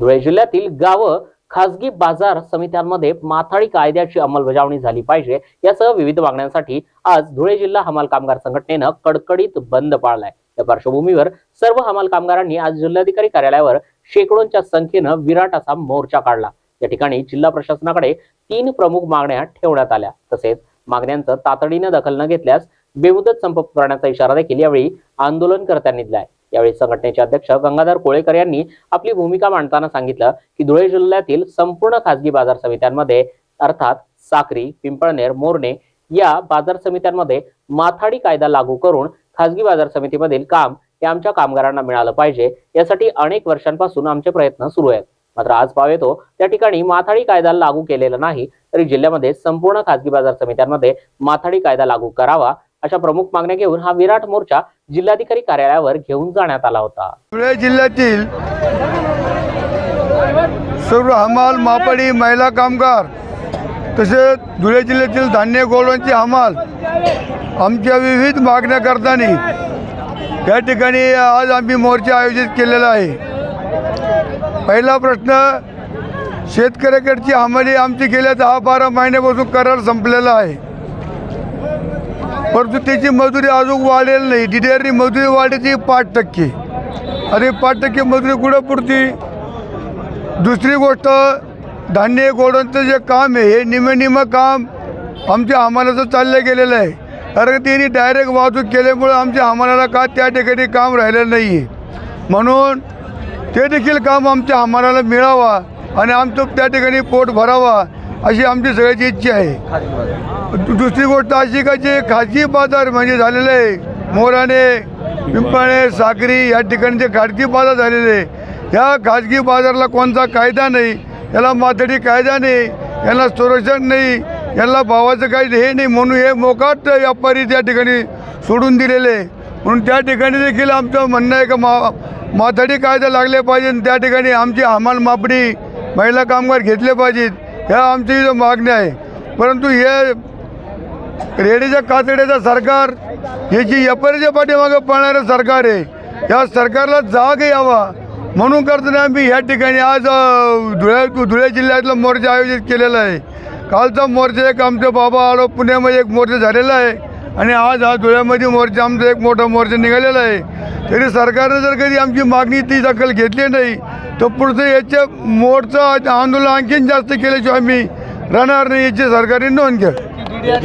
धुळे जिल्ह्यातील गावं खासगी बाजार समित्यांमध्ये माथाडी कायद्याची अंमलबजावणी झाली पाहिजे यासह विविध मागण्यांसाठी आज धुळे जिल्हा हमाल कामगार संघटनेनं कडकडीत बंद पाळलाय. या पार्श्वभूमीवर सर्व हमाल कामगारांनी आज जिल्हाधिकारी कार्यालयावर शेकडोंच्या संख्येनं विराट असा मोर्चा काढला. या ठिकाणी जिल्हा प्रशासनाकडे तीन प्रमुख मागण्या ठेवण्यात आल्या. तसेच मागण्यांचं तातडीनं दखल न घेतल्यास बेमुदत संप करण्याचा इशारा देखील यावेळी आंदोलनकर्त्यांनी दिलाय. यावेळी संघटनेचे अध्यक्ष गंगाधर कोळेकर यांनी आपली भूमिका मांडताना सांगितलं की धुळे जिल्ह्यातील संपूर्ण खासगी बाजार समित्यांमध्ये अर्थात साक्री पिंपळनेर मोरणे या बाजार समित्यांमध्ये माथाडी कायदा लागू करून खासगी बाजार समितीमधील काम हे आमच्या कामगारांना मिळालं पाहिजे यासाठी अनेक वर्षांपासून आमचे प्रयत्न सुरू आहेत. मात्र आज पाव येतो त्या ठिकाणी माथाडी कायदा लागू केलेला नाही तरी जिल्ह्यामध्ये संपूर्ण खासगी बाजार समित्यांमध्ये माथाडी कायदा लागू करावा अशा प्रमुख मागण्या घेऊन हा विराट मोर्चा जिल्हाधिकारी कार्यालयावर घेऊन जाण्यात आला होता. धुळे जिल्ह्यातील सर्व हमाल मापडी महिला कामगार तसेच धुळे जिल्ह्यातील धान्य गोळवांचे हमाल आमच्या विविध मागण्या करताना या ठिकाणी आज आम्ही मोर्चा आयोजित केलेला आहे. पहिला प्रश्न शेतकऱ्याकडची हमाली आमची गेल्या दहा बारा महिन्यापासून करार संपलेला आहे. परंतु त्याची मजुरी अजून वाढेल नाही. डिडेअरनी मजुरी वाढायची पाच टक्के. अरे पाच टक्के मजुरी कुठं पुरती? दुसरी गोष्ट धान्य गोडांचं जे काम आहे हे निम काम आमच्या हमालाचं चाललं गेलेलं आहे. कारण त्यांनी डायरेक्ट वाहतूक केल्यामुळं आमच्या हमालाला का त्या ठिकाणी काम राहिलेलं नाही आहे म्हणून ते देखील काम आमच्या हमालाला मिळावा आणि आमचं त्या ठिकाणी पोट भरावा. अशी आमची सगळ्याची इच्छा आहे. दुसरी गोष्ट अशी का जे खाजगी बाजार म्हणजे झालेलं आहे. मोराने पिंपळे साखरी या ठिकाणी जे खाजगी बाजार झालेले आहे. ह्या खाजगी बाजारला कोणता कायदा नाही याला माथडी कायदा नाही याला संरक्षण नाही याला भावाचं काही हे नाही म्हणून हे मोकाट व्यापारी त्या ठिकाणी सोडून दिलेले आहे. म्हणून त्या ठिकाणी देखील आमचं म्हणणं आहे का मा माथडी कायदा लागले पाहिजे त्या ठिकाणी आमची हमाल मापडी महिला कामगार घेतले पाहिजेत. ह्या आमची इथं मागणी आहे. परंतु हे रेडीच्या कातड्याचं सरकार हे जी व्यापाऱ्याच्या पाठीमागं पळणारं सरकार आहे या सरकारला जाग यावा. म्हणून करताना आम्ही ह्या ठिकाणी आज धुळे धुळे जिल्ह्यातला मोर्चा आयोजित केलेला आहे. कालचा मोर्चा एक आमचं बाबा आडो पुण्यामध्ये एक मोर्चा झालेला आहे. आणि आज हा धुळ्यामध्ये मोर्चा आमचा एक मोठा मोर्चा निघालेला आहे. तरी सरकारनं जर कधी आमची मागणी ती दखल घेतली नाही तर पुढचं याच्या मोडचं आंदोलन आणखीन जास्त केल्याशिवाय मी राहणार नाही याची सरकारने नोंद घ्या